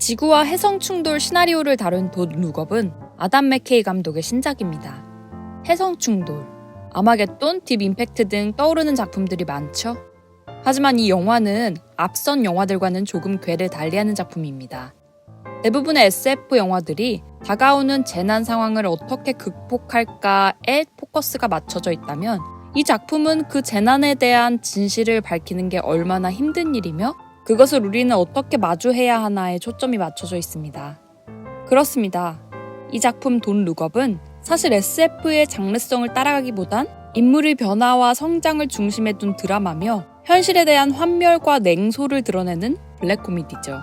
지구와 해성 충돌 시나리오를 다룬 돈 룩업은 아담 맥케이 감독의 신작입니다. 해성 충돌, 아마겟돈, 딥 임팩트 등 떠오르는 작품들이 많죠. 하지만 이 영화는 앞선 영화들과는 조금 궤를 달리하는 작품입니다. 대부분의 SF 영화들이 다가오는 재난 상황을 어떻게 극복할까에 포커스가 맞춰져 있다면 이 작품은 그 재난에 대한 진실을 밝히는 게 얼마나 힘든 일이며 그것을 우리는 어떻게 마주해야 하나에 초점이 맞춰져 있습니다. 그렇습니다. 이 작품 돈 룩업은 사실 SF의 장르성을 따라가기보단 인물의 변화와 성장을 중심에 둔 드라마며 현실에 대한 환멸과 냉소를 드러내는 블랙 코미디죠.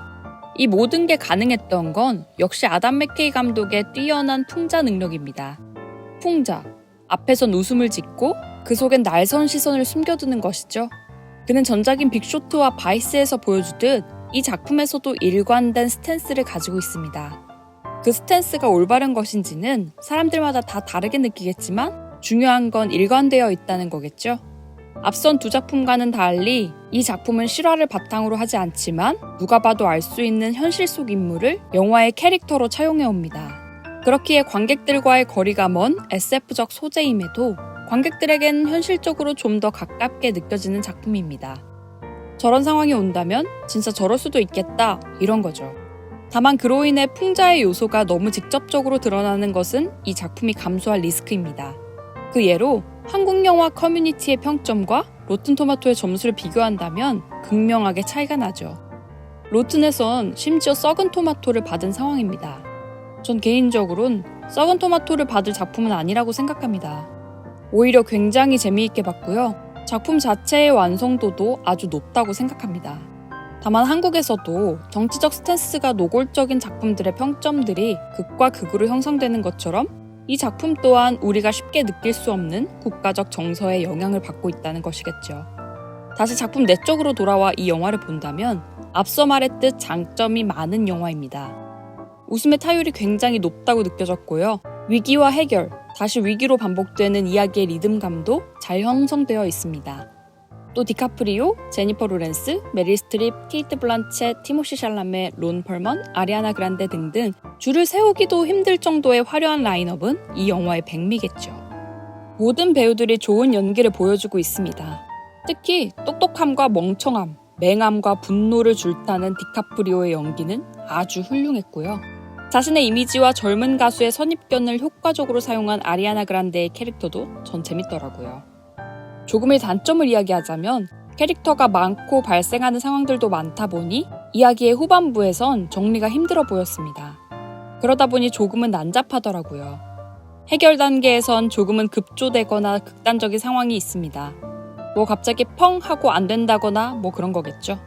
이 모든 게 가능했던 건 역시 아담 맥케이 감독의 뛰어난 풍자 능력입니다. 풍자. 앞에선 웃음을 짓고 그 속엔 날선 시선을 숨겨두는 것이죠. 그는 전작인 빅쇼트와 바이스에서 보여주듯 이 작품에서도 일관된 스탠스를 가지고 있습니다. 그 스탠스가 올바른 것인지는 사람들마다 다 다르게 느끼겠지만 중요한 건 일관되어 있다는 거겠죠. 앞선 두 작품과는 달리 이 작품은 실화를 바탕으로 하지 않지만 누가 봐도 알 수 있는 현실 속 인물을 영화의 캐릭터로 차용해 옵니다. 그렇기에 관객들과의 거리가 먼 SF적 소재임에도 관객들에겐 현실적으로 좀 더 가깝게 느껴지는 작품입니다. 저런 상황이 온다면 진짜 저럴 수도 있겠다 이런 거죠. 다만 그로 인해 풍자의 요소가 너무 직접적으로 드러나는 것은 이 작품이 감수할 리스크입니다. 그 예로 한국 영화 커뮤니티의 평점과 로튼토마토의 점수를 비교한다면 극명하게 차이가 나죠. 로튼에선 심지어 썩은 토마토를 받은 상황입니다. 전 개인적으론 썩은 토마토를 받을 작품은 아니라고 생각합니다. 오히려 굉장히 재미있게 봤고요. 작품 자체의 완성도도 아주 높다고 생각합니다. 다만 한국에서도 정치적 스탠스가 노골적인 작품들의 평점들이 극과 극으로 형성되는 것처럼 이 작품 또한 우리가 쉽게 느낄 수 없는 국가적 정서의 영향을 받고 있다는 것이겠죠. 다시 작품 내적으로 돌아와 이 영화를 본다면 앞서 말했듯 장점이 많은 영화입니다. 웃음의 타율이 굉장히 높다고 느껴졌고요. 위기와 해결, 다시 위기로 반복되는 이야기의 리듬감도 잘 형성되어 있습니다. 또 디카프리오, 제니퍼 로렌스, 메릴 스트립, 케이트 블란쳇, 티모시 샬라메, 론 펄먼, 아리아나 그란데 등등 줄을 세우기도 힘들 정도의 화려한 라인업은 이 영화의 백미겠죠. 모든 배우들이 좋은 연기를 보여주고 있습니다. 특히 똑똑함과 멍청함, 맹함과 분노를 줄타는 디카프리오의 연기는 아주 훌륭했고요. 자신의 이미지와 젊은 가수의 선입견을 효과적으로 사용한 아리아나 그란데의 캐릭터도 전 재밌더라고요. 조금의 단점을 이야기하자면 캐릭터가 많고 발생하는 상황들도 많다 보니 이야기의 후반부에선 정리가 힘들어 보였습니다. 그러다 보니 조금은 난잡하더라고요. 해결 단계에선 조금은 급조되거나 극단적인 상황이 있습니다. 뭐 갑자기 펑 하고 안 된다거나 뭐 그런 거겠죠.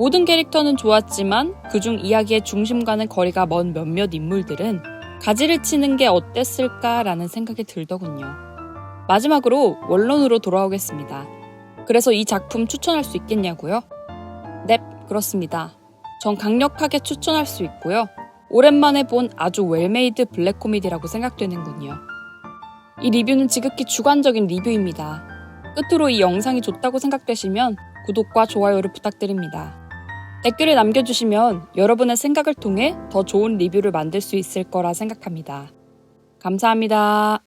모든 캐릭터는 좋았지만 그중 이야기의 중심과는 거리가 먼 몇몇 인물들은 가지를 치는 게 어땠을까라는 생각이 들더군요. 마지막으로 원론으로 돌아오겠습니다. 그래서 이 작품 추천할 수 있겠냐고요? 넵, 그렇습니다. 전 강력하게 추천할 수 있고요. 오랜만에 본 아주 웰메이드 블랙 코미디라고 생각되는군요. 이 리뷰는 지극히 주관적인 리뷰입니다. 끝으로 이 영상이 좋다고 생각되시면 구독과 좋아요를 부탁드립니다. 댓글을 남겨주시면 여러분의 생각을 통해 더 좋은 리뷰를 만들 수 있을 거라 생각합니다. 감사합니다.